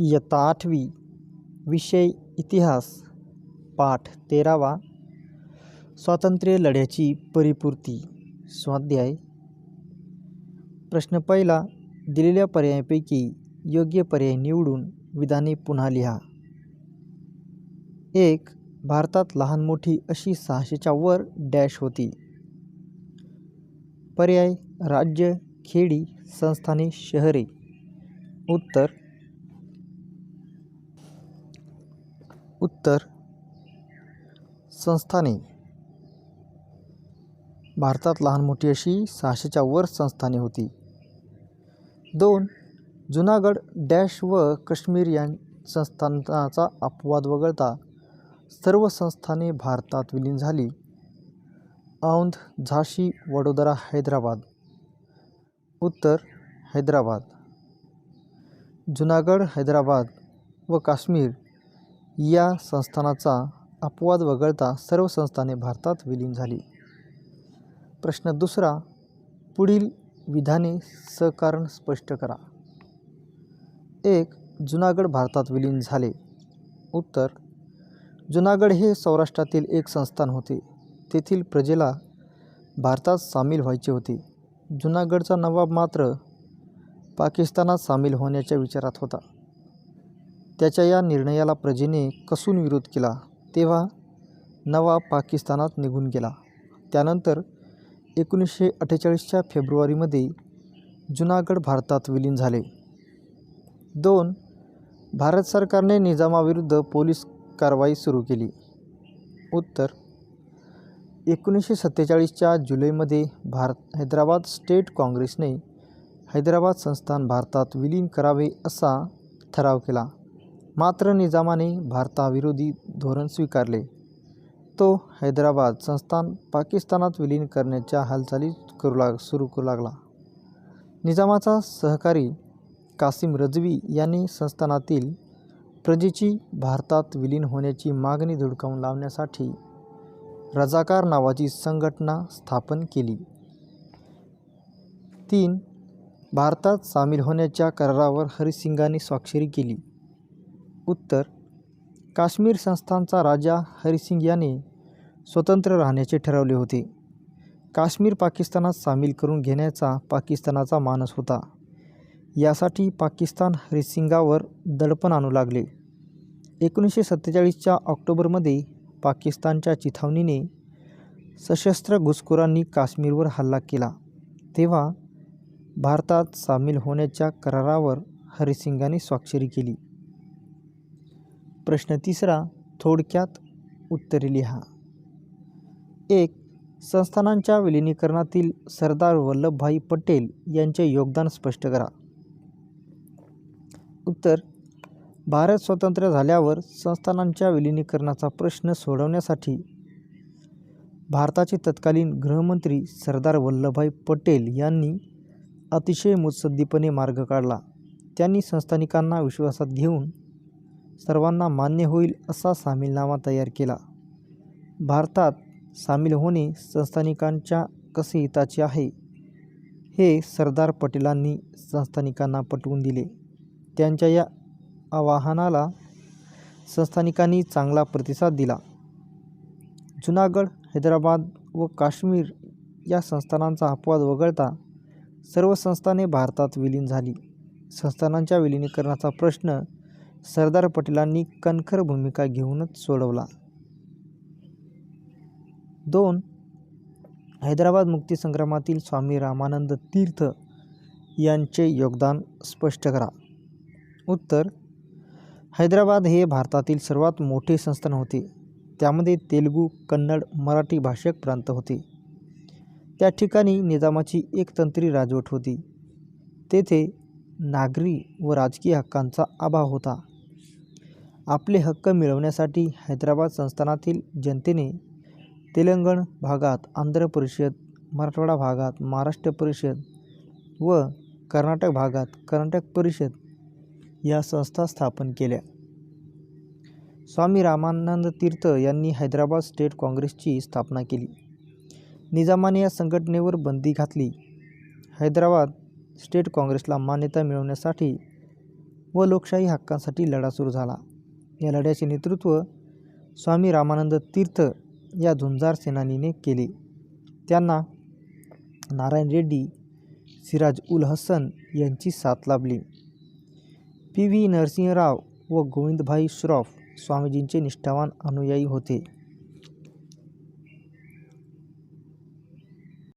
इयत्ता आठवी विषय इतिहास पाठ तेरावा स्वातंत्र्य लढ्याची परिपूर्ती स्वाध्याय. प्रश्न पहिला दिलेल्या पर्यायापैकी योग्य पर्याय निवडून विधाने पुन्हा लिहा. एक भारतात लहान मोठी अशी सहाशेच्या वर डॅश होती. पर्याय राज्य खेडी संस्थाने शहरे. उत्तर उत्तर संस्थाने. भारतात लहान मोठी अशी सहाशेच्या वर संस्थाने होती. दोन जुनागड डॅश व काश्मीर या संस्थानाचा अपवाद वगळता सर्व संस्थाने भारतात विलीन झाली. औंध झाशी वडोदरा हैदराबाद. उत्तर हैदराबाद. जुनागड हैदराबाद व काश्मीर या संस्थानाचा अपवाद वगळता सर्व संस्थाने भारतात विलीन झाली. प्रश्न दुसरा पुढील विधाने सकारण स्पष्ट करा. एक जुनागड भारतात विलीन झाले. उत्तर जुनागड हे सौराष्ट्रातील एक संस्थान होते. तेथील प्रजेला भारतात सामील व्हायचे होते. जुनागडचा नवाब मात्र पाकिस्तानात सामील होण्याच्या विचारात होता. त्याच्या या निर्णयाला प्रजेने कसून विरोध केला तेव्हा नवाब पाकिस्तानात निघून गेला. त्यानंतर एकोणीसशे अठ्ठेचाळीसच्या फेब्रुवारीमध्ये जुनागड भारतात विलीन झाले. दोन भारत सरकारने निजामाविरुद्ध पोलीस कारवाई सुरू केली. उत्तर एकोणीसशे सत्तेचाळीसच्या जुलैमध्ये भारत हैदराबाद स्टेट काँग्रेसने हैदराबाद संस्थान भारतात विलीन करावे असा ठराव केला. मात्र निजामाने भारताविरोधी धोरण स्वीकारले. तो हैदराबाद संस्थान पाकिस्तानात विलीन करण्याच्या हालचाली करू लाग सुरू करू लागला. निजामाचा सहकारी कासिम रजवी यांनी संस्थानातील प्रजेची भारतात विलीन होण्याची मागणी धुडकावून लावण्यासाठी रजाकार नावाची संघटना स्थापन केली. तीन भारतात सामील होण्याच्या करारावर हरिसिंगाने स्वाक्षरी केली. उत्तर काश्मीर संस्थानचा राजा हरिसिंग याने स्वतंत्र राहण्याचे ठरवले होते. काश्मीर पाकिस्तानात सामील करून घेण्याचा पाकिस्तानाचा मानस होता. यासाठी पाकिस्तान हरिसिंगावर दडपण आणू लागले. एकोणीसशे सत्तेचाळीसच्या ऑक्टोबरमध्ये पाकिस्तानच्या चिथावणीने सशस्त्र घुसखोरांनी काश्मीरवर हल्ला केला. तेव्हा भारतात सामील होण्याच्या करारावर हरिसिंगाने स्वाक्षरी केली. प्रश्न तिसरा थोडक्यात उत्तरे लिहा. एक संस्थानांच्या विलिनीकरणातील सरदार वल्लभभाई पटेल यांचे योगदान स्पष्ट करा. उत्तर भारत स्वतंत्र झाल्यावर संस्थानांच्या विलिनीकरणाचा प्रश्न सोडवण्यासाठी भारताचे तत्कालीन गृहमंत्री सरदार वल्लभभाई पटेल यांनी अतिशय मुत्सद्दीपणे मार्ग काढला. त्यांनी संस्थानिकांना विश्वासात घेऊन सर्वांना मान्य होईल असा सामीलनामा तयार केला. भारतात सामील होणे संस्थानिकांच्या कसे हिताचे आहे. हे सरदार पटेलांनी संस्थानिकांना पटवून दिले. त्यांच्या या आवाहनाला संस्थानिकांनी चांगला प्रतिसाद दिला. जुनागड हैदराबाद व काश्मीर या संस्थानांचा अपवाद वगळता सर्व संस्थाने भारतात विलीन झाली. संस्थानांच्या विलीनीकरणाचा प्रश्न सरदार पटेलांनी कणखर भूमिका घेऊनच सोडवला. दोन हैदराबाद मुक्तीसंग्रामातील स्वामी रामानंद तीर्थ यांचे योगदान स्पष्ट करा. उत्तर हैदराबाद हे भारतातील सर्वात मोठे संस्थान होते. त्यामध्ये तेलुगू कन्नड मराठी भाषक प्रांत होते. त्या ठिकाणी निजामाची एकतंत्री राजवट होती. तेथे नागरी व राजकीय हक्कांचा अभाव होता. आपले हक्क मिळवण्यासाठी हैदराबाद संस्थानातील जनतेने तेलंगण भागात आंध्र परिषद मराठवाडा भागात महाराष्ट्र परिषद व कर्नाटक भागात कर्नाटक परिषद या संस्था स्थापन केल्या. स्वामी रामानंद तीर्थ यांनी हैदराबाद स्टेट काँग्रेसची स्थापना केली. निजामाने या संघटनेवर बंदी घातली. हैदराबाद स्टेट काँग्रेसला मान्यता मिळवण्यासाठी व लोकशाही हक्कांसाठी लढा सुरू झाला. या लढ्याचे नेतृत्व स्वामी रामानंद तीर्थ या झुंजार सेनानीने केले. त्यांना नारायण रेड्डी सिराज उल हसन यांची साथ लाभली. पी व्ही नरसिंहराव व गोविंदभाई श्रॉफ स्वामीजींचे निष्ठावान अनुयायी होते.